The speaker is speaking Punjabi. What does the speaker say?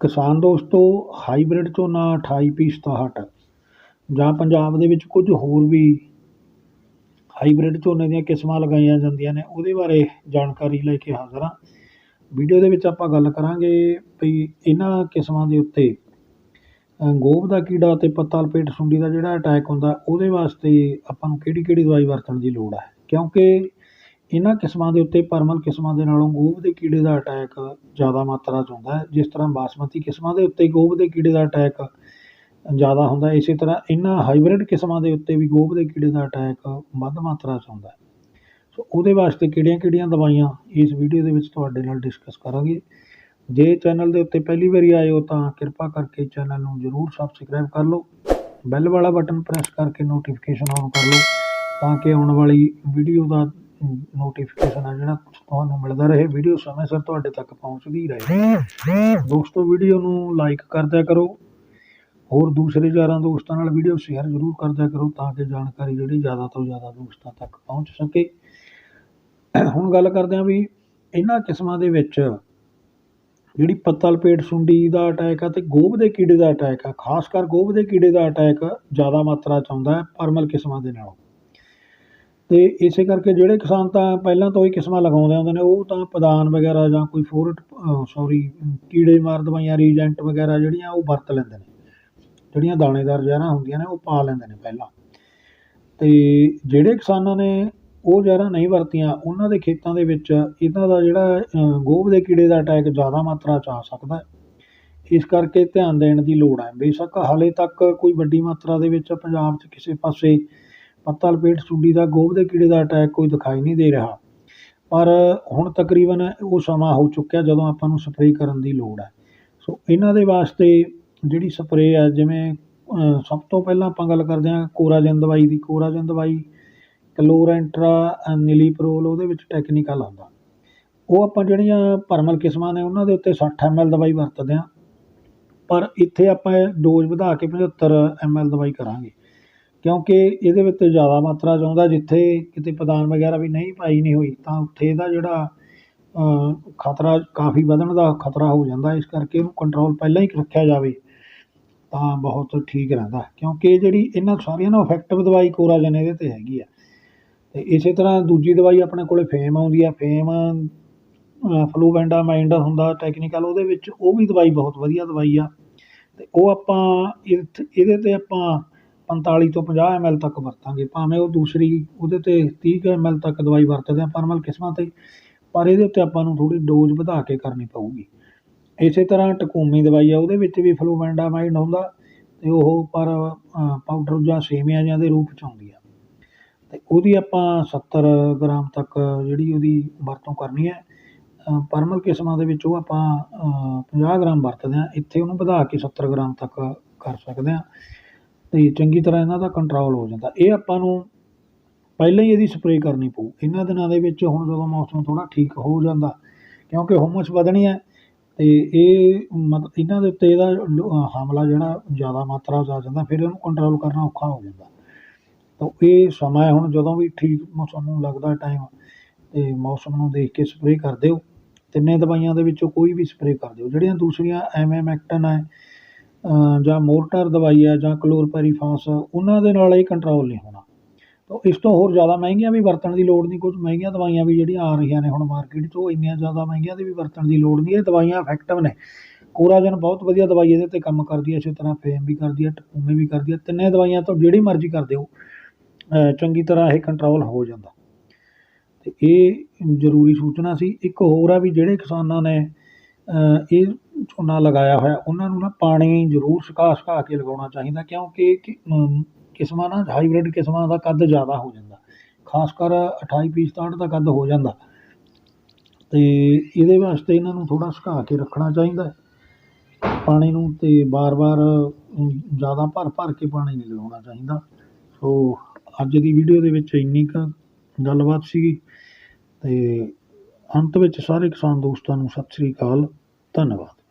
ਕਿਸਾਨ ਦੋਸਤੋ, ਹਾਈਬ੍ਰਿਡ ਝੋਨਾ 2867 ਜਾਂ ਪੰਜਾਬ ਦੇ ਵਿੱਚ ਕੁਝ ਹੋਰ ਵੀ ਹਾਈਬ੍ਰਿਡ ਝੋਨੇ ਦੀਆਂ ਕਿਸਮਾਂ ਲਗਾਈਆਂ ਜਾਂਦੀਆਂ ਨੇ, ਉਹਦੇ ਬਾਰੇ ਜਾਣਕਾਰੀ ਲੈ ਕੇ ਹਾਜ਼ਰ ਹਾਂ। ਵੀਡੀਓ ਦੇ ਵਿੱਚ ਆਪਾਂ ਗੱਲ ਕਰਾਂਗੇ ਵੀ ਇਹਨਾਂ ਕਿਸਮਾਂ ਦੇ ਉੱਤੇ ਗੋਭ ਦਾ ਕੀੜਾ ਅਤੇ ਪੱਤਾ ਲਪੇਟ ਸੁੰਡੀ ਦਾ ਜਿਹੜਾ ਅਟੈਕ ਹੁੰਦਾ, ਉਹਦੇ ਵਾਸਤੇ ਆਪਾਂ ਨੂੰ ਕਿਹੜੀ ਕਿਹੜੀ ਦਵਾਈ ਵਰਤਣ ਦੀ ਲੋੜ ਹੈ ਕਿਉਂਕਿ ਇਹਨਾਂ ਕਿਸਮਾਂ ਦੇ ਉੱਤੇ ਪਰਮਲ ਕਿਸਮਾਂ ਦੇ ਨਾਲੋਂ ਗੋਭ ਦੇ ਕੀੜੇ ਦਾ ਅਟੈਕ ਜ਼ਿਆਦਾ ਮਾਤਰਾ 'ਚ ਹੁੰਦਾ ਹੈ, ਜਿਸ ਤਰ੍ਹਾਂ ਬਾਸਮਤੀ ਕਿਸਮਾਂ ਦੇ ਉੱਤੇ ਗੋਭ ਦੇ ਕੀੜੇ ਦਾ ਅਟੈਕ ਜ਼ਿਆਦਾ ਹੁੰਦਾ ਇਸੇ ਤਰ੍ਹਾਂ ਇਹਨਾਂ ਹਾਈਬ੍ਰਿਡ ਕਿਸਮਾਂ ਦੇ ਉੱਤੇ ਵੀ ਗੋਭ ਦੇ ਕੀੜੇ ਦਾ ਅਟੈਕ ਵੱਧ ਮਾਤਰਾ 'ਚ ਹੁੰਦਾ ਸੋ ਉਹਦੇ ਵਾਸਤੇ ਕਿਹੜੀਆਂ ਕਿਹੜੀਆਂ ਦਵਾਈਆਂ ਇਸ ਵੀਡੀਓ ਦੇ ਵਿੱਚ ਤੁਹਾਡੇ ਨਾਲ ਡਿਸਕਸ ਕਰਾਂਗੇ। ਜੇ ਚੈਨਲ ਦੇ ਉੱਤੇ ਪਹਿਲੀ ਵਾਰੀ ਆਏ ਹੋ ਤਾਂ ਕਿਰਪਾ ਕਰਕੇ ਚੈਨਲ ਨੂੰ ਜ਼ਰੂਰ ਸਬਸਕ੍ਰਾਈਬ ਕਰ ਲਓ ਬੈਲ ਵਾਲਾ ਬਟਨ ਪ੍ਰੈਸ ਕਰਕੇ ਨੋਟੀਫਿਕੇਸ਼ਨ ਆਨ ਕਰ ਲਓ, ਤਾਂ ਕਿ ਆਉਣ ਵਾਲੀ ਵੀਡੀਓ ਦਾ ਨੋਟੀਫਿਕੇਸ਼ਨ ਆ ਜਿਹੜਾ ਤੁਹਾਨੂੰ ਮਿਲਦਾ ਰਹੇ। ਵੀਡੀਓ ਸਮੇਂ ਸਿਰ ਤੁਹਾਡੇ ਤੱਕ ਪਹੁੰਚਦੀ ਰਹੇ। ਦੋਸਤੋ ਵੀਡੀਓ ਨੂੰ ਲਾਈਕ ਕਰਦਿਆ ਕਰੋ। ਹੋਰ ਦੂਸਰੇ ਯਾਰਾਂ ਦੋਸਤਾਂ ਨਾਲ ਵੀਡੀਓ ਸ਼ੇਅਰ ਜ਼ਰੂਰ ਕਰਦਿਆ ਕਰੋ ਤਾਂ ਕਿ ਜਾਣਕਾਰੀ ਜਿਹੜੀ ਜ਼ਿਆਦਾ ਤੋਂ ਜ਼ਿਆਦਾ ਦੋਸਤਾਂ ਤੱਕ ਪਹੁੰਚ ਸਕੇ। ਹੁਣ ਗੱਲ ਕਰਦੇ ਹਾਂ ਵੀ ਇਹਨਾਂ ਕਿਸਮਾਂ ਦੇ ਵਿੱਚ ਜਿਹੜੀ ਪੱਤਲ ਪੇਟ ਸੁੰਡੀ ਦਾ ਅਟੈਕ ਆ ਤੇ ਗੋਭ ਦੇ ਕੀੜੇ ਦਾ ਅਟੈਕ ਆ। ਖਾਸ ਕਰ ਗੋਭ ਦੇ ਕੀੜੇ ਦਾ ਅਟੈਕ ਜ਼ਿਆਦਾ ਮਾਤਰਾ 'ਚ ਆਉਂਦਾ ਹੈ ਪਰਮਲ ਕਿਸਮਾਂ ਦੇ ਨਾਲੋਂ। ਅਤੇ ਇਸੇ ਕਰਕੇ ਜਿਹੜੇ ਕਿਸਾਨ ਤਾਂ ਪਹਿਲਾਂ ਤੋਂ ਹੀ ਕਿਸਮਾਂ ਲਗਾਉਂਦੇ ਹੁੰਦੇ ਨੇ, ਉਹ ਤਾਂ ਪਦਾਨ ਵਗੈਰਾ ਜਾਂ ਕੋਈ ਫੋਰਟ ਸੋਰੀ ਕੀੜੇ ਮਾਰ ਦਵਾਈਆਂ, ਰੀਜੈਂਟ ਵਗੈਰਾ ਜਿਹੜੀਆਂ ਉਹ ਵਰਤ ਲੈਂਦੇ ਨੇ। ਜਿਹੜੀਆਂ ਦਾਣੇਦਾਰ ਜ਼ਹਿਰਾਂ ਹੁੰਦੀਆਂ ਨੇ, ਉਹ ਪਾ ਲੈਂਦੇ ਨੇ ਪਹਿਲਾਂ। ਅਤੇ ਜਿਹੜੇ ਕਿਸਾਨਾਂ ਨੇ ਉਹ ਜ਼ਹਿਰਾਂ ਨਹੀਂ ਵਰਤੀਆਂ, ਉਹਨਾਂ ਦੇ ਖੇਤਾਂ ਦੇ ਵਿੱਚ ਇਹਨਾਂ ਦਾ ਜਿਹੜਾ ਗੋਭ ਦੇ ਕੀੜੇ ਦਾ ਅਟੈਕ ਜ਼ਿਆਦਾ ਮਾਤਰਾ 'ਚ ਆ ਸਕਦਾ ਇਸ ਕਰਕੇ ਧਿਆਨ ਦੇਣ ਦੀ ਲੋੜ ਹੈ। ਬੇਸ਼ੱਕ ਹਾਲੇ ਤੱਕ ਕੋਈ ਵੱਡੀ ਮਾਤਰਾ ਦੇ ਵਿੱਚ ਪੰਜਾਬ 'ਚ ਕਿਸੇ ਪਾਸੇ ਪੱਤਾ ਲਪੇਟ ਸੁੰਡੀ ਦਾ ਗੋਭ ਦੇ ਕੀੜੇ ਦਾ ਅਟੈਕ ਕੋਈ ਦਿਖਾਈ ਨਹੀਂ ਦੇ ਰਿਹਾ। ਪਰ ਹੁਣ ਤਕਰੀਬਨ ਉਹ ਸਮਾਂ ਹੋ ਚੁੱਕਿਆ ਜਦੋਂ ਆਪਾਂ ਨੂੰ ਸਪਰੇਅ ਕਰਨ ਦੀ ਲੋੜ ਹੈ। ਸੋ ਇਹਨਾਂ ਦੇ ਵਾਸਤੇ ਜਿਹੜੀ ਸਪਰੇਅ ਹੈ, ਜਿਵੇਂ ਸਭ ਤੋਂ ਪਹਿਲਾਂ ਆਪਾਂ ਗੱਲ ਕਰਦੇ ਹਾਂ ਕੋਰਾਜਨ ਦਵਾਈ ਦੀ। ਕੋਰਾਜਨ ਦਵਾਈ ਕਲੋਰੈਂਟਰਾ, ਨਿਲੀਪਰੋਲ, ਉਹਦੇ ਵਿੱਚ ਟੈਕਨੀਕਲ ਹੁੰਦਾ। ਉਹ ਆਪਾਂ ਜਿਹੜੀਆਂ ਪਰਮਲ ਕਿਸਮਾਂ ਨੇ, ਉਹਨਾਂ ਦੇ ਉੱਤੇ 60 ml ਦਵਾਈ ਵਰਤਦੇ ਹਾਂ। ਪਰ ਇੱਥੇ ਆਪਾਂ ਡੋਜ਼ ਵਧਾ ਕੇ 75 ml ਦਵਾਈ ਕਰਾਂਗੇ। ਕਿਉਂਕਿ ਇਹਦੇ ਵਿੱਚ ਜ਼ਿਆਦਾ ਮਾਤਰਾ 'ਚ ਆਉਂਦਾ ਜਿੱਥੇ ਕਿਤੇ ਪਦਾਨ ਵਗੈਰਾ ਵੀ ਨਹੀਂ ਪਾਈ ਨਹੀਂ ਹੋਈ, ਤਾਂ ਉੱਥੇ ਇਹਦਾ ਜਿਹੜਾ ਖਤਰਾ ਕਾਫੀ ਵਧਣ ਦਾ ਖਤਰਾ ਹੋ ਜਾਂਦਾ, ਇਸ ਕਰਕੇ ਇਹਨੂੰ ਕੰਟਰੋਲ ਪਹਿਲਾਂ ਹੀ ਰੱਖਿਆ ਜਾਵੇ, ਤਾਂ ਬਹੁਤ ਠੀਕ ਰਹਿੰਦਾ। ਕਿਉਂਕਿ ਇਹ ਜਿਹੜੀ ਇਹਨਾਂ ਸਾਰੀਆਂ ਨਾਲੋਂ ਇਫੈਕਟਿਵ ਦਵਾਈ ਕੋਰਾਜਨ ਇਹਦੇ 'ਤੇ ਹੈਗੀ ਆ। ਤੇ ਇਸੇ ਤਰ੍ਹਾਂ ਦੂਜੀ ਦਵਾਈ ਆਪਣੇ ਕੋਲੇ ਫੇਮ ਆਉਂਦੀ ਆ, ਫੇਮ ਫਲੂਵੈਂਡਾਮਾਈਂਡ ਹੁੰਦਾ ਟੈਕਨੀਕਲ ਉਹਦੇ ਵਿੱਚ ਉਹ ਵੀ ਦਵਾਈ ਬਹੁਤ ਵਧੀਆ ਦਵਾਈ ਆ। ਤੇ ਉਹ ਆਪਾਂ ਇਹਦੇ ਇਹਦੇ 'ਤੇ ਆਪਾਂ 45 ਤੋਂ 50 ਐਮ ਤੱਕ ਵਰਤਾਂਗੇ ਭਾਵੇਂ ਉਹ ਦੂਸਰੀ ਉਹਦੇ 'ਤੇ 30 ਐਮ ਤੱਕ ਦਵਾਈ ਵਰਤਦੇ ਆ ਪਰਮਲ ਕਿਸਮਾਂ 'ਤੇ ਪਰ ਇਹਦੇ ਉੱਤੇ ਆਪਾਂ ਨੂੰ ਥੋੜੀ ਡੋਜ਼ ਵਧਾ ਕੇ ਕਰਨੀ ਪਊਗੀ। ਇਸੇ ਤਰ੍ਹਾਂ ਟਕੂਮੀ ਦਵਾਈ ਆ ਉਹਦੇ ਵਿੱਚ ਵੀ ਫਲੂਵੈਂਡਾਮਾਈਡ ਹੁੰਦਾ ਤੇ ਉਹ ਪਰ ਪਾਊਡਰ ਜਾਂ ਸੇਵੀਆਂ ਜਾਂ ਦੇ ਰੂਪ 'ਚ ਆਉਂਦੀ ਆ। ਤੇ ਉਹਦੀ ਆਪਾਂ 70 ਗ੍ਰਾਮ ਤੱਕ ਜਿਹੜੀ ਉਹਦੀ ਵਰਤੋਂ ਕਰਨੀ ਹੈ ਪਰਮਲ ਕਿਸਮਾਂ ਦੇ ਵਿੱਚ ਉਹ ਆਪਾਂ ਅ, 50 ਗ੍ਰਾਮ ਵਰਤਦੇ ਹਾਂ ਇੱਥੇ ਉਹਨੂੰ ਵਧਾ ਕੇ 70 ਗ੍ਰਾਮ ਤੱਕ ਕਰ ਸਕਦੇ ਹਾਂ। ਤੇ ਚੰਗੀ ਤਰ੍ਹਾਂ ਇਹਨਾਂ ਦਾ ਕੰਟਰੋਲ ਹੋ ਜਾਂਦਾ। ਇਹ ਆਪਾਂ ਨੂੰ ਪਹਿਲਾਂ ਹੀ ਇਹਦੀ ਸਪਰੇਅ ਕਰਨੀ ਪਊ। ਇਹਨਾਂ ਦਿਨਾਂ ਦੇ ਵਿੱਚ ਹੁਣ ਜਦੋਂ ਮੌਸਮ ਥੋੜਾ ਠੀਕ ਹੋ ਜਾਂਦਾ, ਕਿਉਂਕਿ ਹੁਮਸ ਵਧਣੀ ਹੈ ਤੇ ਇਹ ਮਤ, ਇਹਨਾਂ ਦੇ ਉੱਤੇ ਇਹਦਾ ਲੋ- ਹਮਲਾ ਜਿਹੜਾ ਜ਼ਿਆਦਾ ਮਾਤਰਾ 'ਚ ਆ ਜਾਂਦਾ, ਫਿਰ ਇਹਨੂੰ ਕੰਟਰੋਲ ਕਰਨਾ ਔਖਾ ਹੋ ਜਾਂਦਾ। ਤਾਂ ਇਹ ਸਮਾਂ ਹੈ ਹੁਣ, ਜਦੋਂ ਵੀ ਠੀਕ ਮੌਸਮ ਨੂੰ ਲੱਗਦਾ ਟਾਈਮ ਤੇ ਮੌਸਮ ਨੂੰ ਦੇਖ ਕੇ ਸਪਰੇਅ ਕਰ ਦਿਓ। ਤਿੰਨੇ ਦਵਾਈਆਂ ਦੇ ਵਿੱਚੋਂ ਕੋਈ ਵੀ ਸਪਰੇਅ ਕਰ ਦਿਓ। ਜਿਹੜੀਆਂ ਦੂਸਰੀਆਂ ਐਮਐਮੈਕਟਨ ਹੈ ਜਾਂ ਮੋਰਟਾਰ ਦਵਾਈ ਹੈ ਜਾਂ ਕਲੋਰਪੈਰੀਫਾਸ ਉਹਨਾਂ ਦੇ ਨਾਲ ਇਹ ਕੰਟਰੋਲ ਨਹੀਂ ਹੋਣਾ। ਤਾਂ ਇਸ ਤੋਂ ਹੋਰ ਜ਼ਿਆਦਾ ਮਹਿੰਗੀਆਂ ਵੀ ਵਰਤਣ ਦੀ ਲੋੜ ਨਹੀਂ, ਕੁਝ ਮਹਿੰਗੀਆਂ ਦਵਾਈਆਂ ਵੀ ਜਿਹੜੀਆਂ ਆ ਰਹੀਆਂ ਨੇ ਹੁਣ ਮਾਰਕੀਟ 'ਚ, ਉਹ ਇੰਨੀਆਂ ਜ਼ਿਆਦਾ ਮਹਿੰਗੀਆਂ ਦੀ ਵੀ ਵਰਤਣ ਦੀ ਲੋੜ ਨਹੀਂ। ਇਹ ਦਵਾਈਆਂ ਇਫੈਕਟਿਵ ਨੇ। ਕੋਰਾਜਨ ਬਹੁਤ ਵਧੀਆ ਦਵਾਈ ਇਹਦੇ 'ਤੇ ਕੰਮ ਕਰਦੀ ਹੈ, ਇਸੇ ਤਰ੍ਹਾਂ ਫੇਮ ਵੀ ਕਰਦੀ ਹੈ ਟਕੂਮੇ ਵੀ ਕਰਦੀ ਹੈ। ਤਿੰਨੇ ਦਵਾਈਆਂ ਤੋਂ ਜਿਹੜੀ ਮਰਜ਼ੀ ਕਰ ਦਿਓ ਚੰਗੀ ਤਰ੍ਹਾਂ ਇਹ ਕੰਟਰੋਲ ਹੋ ਜਾਂਦਾ। ਤੇ ਇਹ ਜ਼ਰੂਰੀ ਸੂਚਨਾ ਸੀ। ਇੱਕ ਹੋਰ ਆ ਵੀ ਜਿਹੜੇ ਕਿਸਾਨਾਂ ਨੇ ਇਹ ਝੋਨਾ ਲਗਾਇਆ ਹੋਇਆ ਉਹਨਾਂ ਨੂੰ ਨਾ ਪਾਣੀ ਜ਼ਰੂਰ ਸੁਕਾ ਸੁਕਾ ਕੇ ਲਗਾਉਣਾ ਚਾਹੀਦਾ ਕਿਉਂਕਿ ਕਿ- ਅਮ, ਕਿਸਮਾਂ ਨਾ ਹਾਈਬ੍ਰਿਡ ਕਿਸਮਾਂ ਦਾ ਕੱਦ ਜ਼ਿਆਦਾ ਹੋ ਜਾਂਦਾ। ਖਾਸ ਕਰ 28 ਪੀਸ 67 ਦਾ ਕੱਦ ਹੋ ਜਾਂਦਾ। ਅਤੇ ਇਹਦੇ ਵਾਸਤੇ ਇਹਨਾਂ ਨੂੰ ਥੋੜ੍ਹਾ ਸੁਕਾ ਕੇ ਰੱਖਣਾ ਚਾਹੀਦਾ ਹੈ। ਪਾਣੀ ਨੂੰ ਅਤੇ ਵਾਰ ਵਾਰ ਜ਼ਿਆਦਾ ਭਰ ਭਰ ਕੇ ਪਾਣੀ ਨਹੀਂ ਲਗਾਉਣਾ ਚਾਹੀਦਾ। ਸੋ ਅੱਜ ਦੀ ਵੀਡੀਓ ਦੇ ਵਿੱਚ ਇੰਨੀ ਕੁ ਗੱਲਬਾਤ ਸੀਗੀ। ਅਤੇ ਅੰਤ ਵਿੱਚ ਸਾਰੇ ਕਿਸਾਨ ਦੋਸਤਾਂ ਨੂੰ ਸਤਿ ਸ੍ਰੀ ਅਕਾਲ ਧੰਨਵਾਦ।